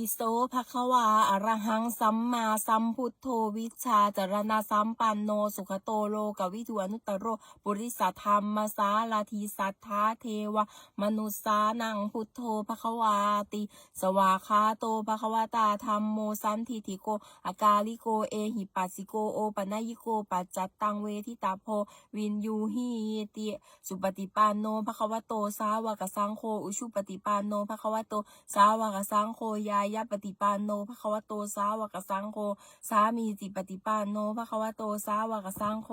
ปิโสภะคะวาอรหังสัมมาสัมพุทโธวิชาจารณะสัมปันโนสุขโตโลกวิทูอนุตตโรปุริสธรรมสาลาทีสัทธาเทวมนุสสานังพุทโธภะคะวาติ สวาคาโตภะคะวตาธรรมโมสันทิติโกอากาลิโกเอหิปัสสิโกโอปนัยิโกปัจจัตตังเวทิตาโพวินยูหิติสุปฏิปันโนภะคะวะโตสาวกสังโฆอุชุปฏิปันโนภะคะวะโตสาวกสังโฆยายะปฏิปันโนภะควะโตสาวกสังโฆสามีจิปฏิปันโนภะควะโตสาวกสังโฆ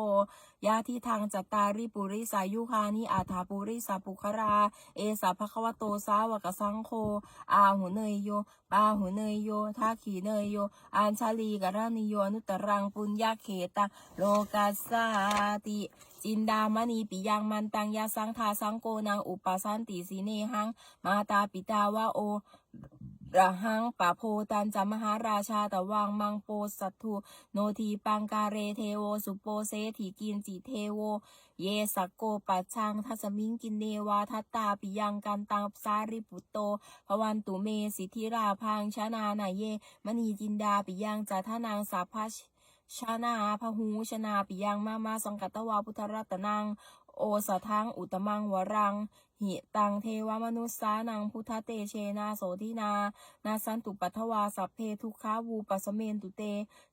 ยาที่ทางจัตตาริปุริสายุคานิอาถาปุริสาปุครา เอสาภะควะโตสาวกสังโฆอาหุเนยโยปาหุเนยโยทักขีเนยโยอัญชาลีกรานิโยนุตตรังปุญญาเขตังโลกัสสาติจินดามณีปิยังมันตังยาสังทาสังโกนางอุปสันติสีเนหัง มาตาปิตาวะโอ ระหังปะโพตันจามหาราชาตะวังมังโปสัตถุโนทีปังกาเรเทโวสุโปเซถีกินจิเทโว เยสักโกปัจชังทัสมิงกินเนวาทัตตาปิยังกันตังสาริปุตโตภวันตุเมสิทธิราพังชนานาเย มณีจินดาปิยังจัทนางสาพัชชนาพหูชนาปิยังมามาสังกัตวาพุทธรัตนังโอสะทังอุตมังวรัง หิตังเทวมนุสสานังพุทธเตเชนาโสทินา นาสันตุปัทวาสัพเพทุกขาวูปัสเมนตุเต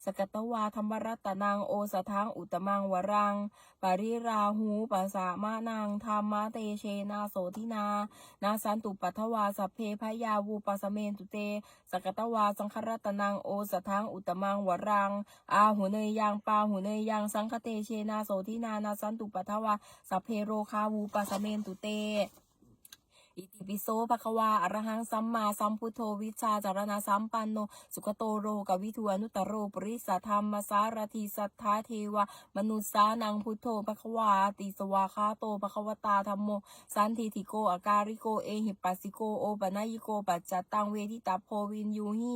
สกัตตวาธรรมรัตนังโอสทังอุตมังวรัง ปริราหูปัสสามานังธรรมเตเชนาโสทินา นาสันตุปัทวาสัพเพพยาวูปัสเมนตุเต สกัตตวาสังครัตนังโอสทังอุตมังวรัง อาหุเนยยังปาหุเนยยังสังคเตเชนาโสทินา นาสันตุปัทวาสัพเพโรคาวูปัสเมนตุเต อิติปิโสภะคะวาอระหังสัมมาสัมพุทโธวิชาจารณะสัมปันโน สุขโตโรกวิทูอนุตโรปริสธรรมสารทีสัทธาเทวมนุสสานังพุทโธภะคะวาติสวาคาโตภะคะวตาธรรมโม สันทิติโกอาการิโกเอหิปัสสิโกโอปนัยิโกปัจจตังเวทิตาโพวินยูหิ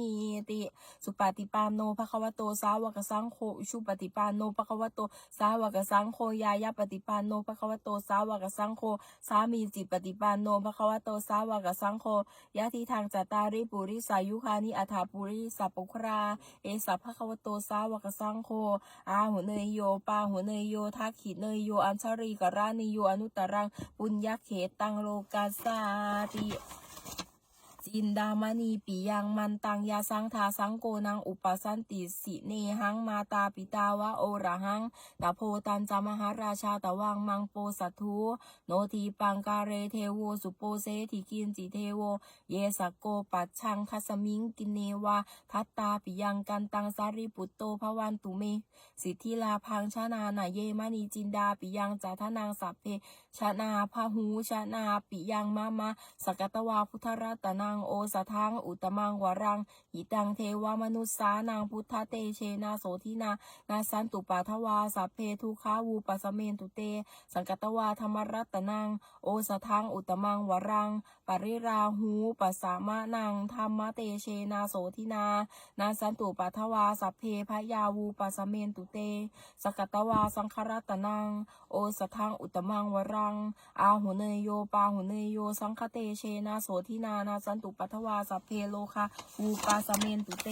ติสุปฏิปันโนภะคะวโตสาวกสังโฆชุปฏิปันโนภะคะวโตสาวกสังโฆยายะปฏิปันโนภะคะวโตสาวกสังโฆสามีจิปฏิปันโนภคะวะโตสาวกสังโฆยะทิทางจัตตาริปุริสายุคานิอัฏฐาปุริสัปุครา เอสัพภะคะวะโตสาวกสังโฆอาหุเนยโยปาหุเนยโยทักขิเนยโยอัญชรีกรานิโยอนุตตรังปุญญเขตังโลกาสาติ จินดามณีปิยังมันตังยาสังทาสังโกนังอุปสันติสิเนหังมาตาปิตาวะโอระหังตาโพตันจามหาราชาตะวังมังโปสัทุโนทีปังกาเรเทโวสุโปเซทิกินจิเทโว เยสโกปัจชังคัสมิงกินเนวาทัตตาปิยังกันตังสาริปุตโตภวันตุเม สิทธิลาพังชนานาเยมณีจินดาปิยังจาทนางสัพเพ ชนาพาหูชนาปิยังมามาสกตวาพุทธรัตนังโอสทังอุตมังวรังหิตังเทวมนุสสานังพุทธเตเชนาโสทินานาสันตุปาทวาสัพเพทุขาวูปสเมนตุเต สังกตวาธรรมรัตนังโอสทังอุตมังวรัง ปริราหูปัสสามานังธรรมเตเชนาโสทินานาสันตุปาทวาสัพเพพยาวูปัสเมนตุเต สกัตตวาสังครัตนังโอสทังอุตมังวรังอาหุเนยโยปาหุเนยโย สังคเตเชนาโสทินานาสันตุปัทวาสัพเพโลคาวูปาสเมนตุเต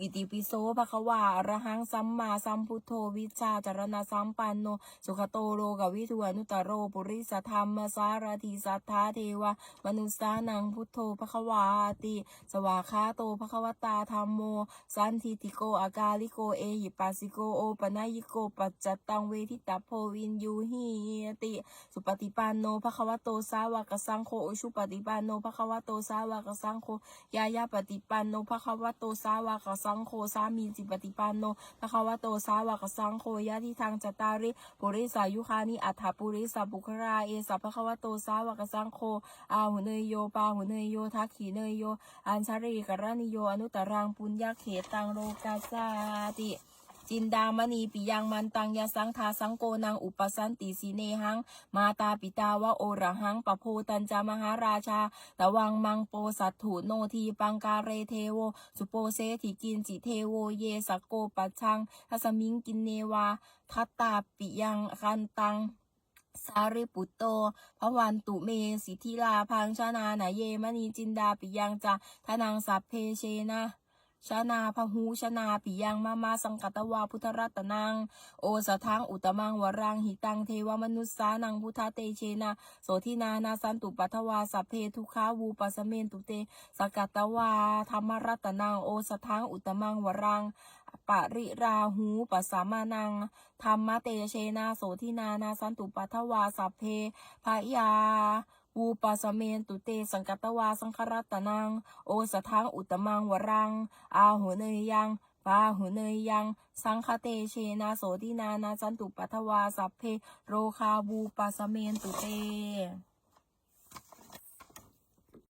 อิติปิโสภะคะวาอระหังสัมมาสัมพุทโธวิชาจารณะสัมปันโน สุขโตโลกวิทูอนุตโรปุริสธรรมสารทีสัทธาเทวมนุสานังพุทโธภะคะวาติ สวาคาโตภะคะวตาธรรมโม สันทิติโกอากาลิโกเอหิปัสสิโกโอปนัยิโกปัจจตังเวทิตาโพวินยูหิติ สุปฏิปันโนภะคะวโตสาวกสังโฆชุปฏิปันโนภะคะวโตสาวกสังโฆยายาปฏิปันโนภะคะวโตสาวกสังโฆสามีจิปฏิปันโนภะคะวะโตสาวกสังโฆยะทิทางจตาริปุริสายุคานิอัฏฐปุริสบุคราเอสัพภะควะโตสาวกสังโฆอาหุเนยโยปาหุเนยโยทักขีเนยโยอัญชรีกรณิโยอนุตตรังปุญญาเขตังโลกาสาติ จินดามณีปิยังมันตังยาสังทาสังโกนังอุปสันติสีเนหัง มาตาปิตาวะโอระหังปะโพตันจามหาราชา ตะวังมังโปสัตถุโนทีปังการเรเทโว สุโปเซถิกินจิเทโวเยสกโกปัชังทัสมิงกินเนวา ทัตตาปิยังคันตังสาริปุตโตพระวันตุเมสิทธิลาพังชนา นาเยมณีจินดาปิยังจาทนังสัพเพเชนะ ชานาพหูชนาปิยังมามาสังกัตวาพุทธรัตนัง โอสทังอุตมังวรังหิตังเทวมนุษสานังพุทธเตเชนะโสทินานาสันตุปัทวาสัพเพทุขาวูปัสเมนตุเตสกัตวาธรรมรัตนังโอสทังอุตมังวรังปริราหูปัสสามานังธรรมเตเชนาโสทินานาสันตุปัทวาสัพเพพยา ปูปาสเมนตุเตสังกัตวาสังครัตนัง โอสทังอุตมังวรัง อาหุเนยยังปาหุเนยยัง สังคเตเชนาโสตินานาจันตุปัทวาสัพเพ โรคาบูปัสสเมนตุเต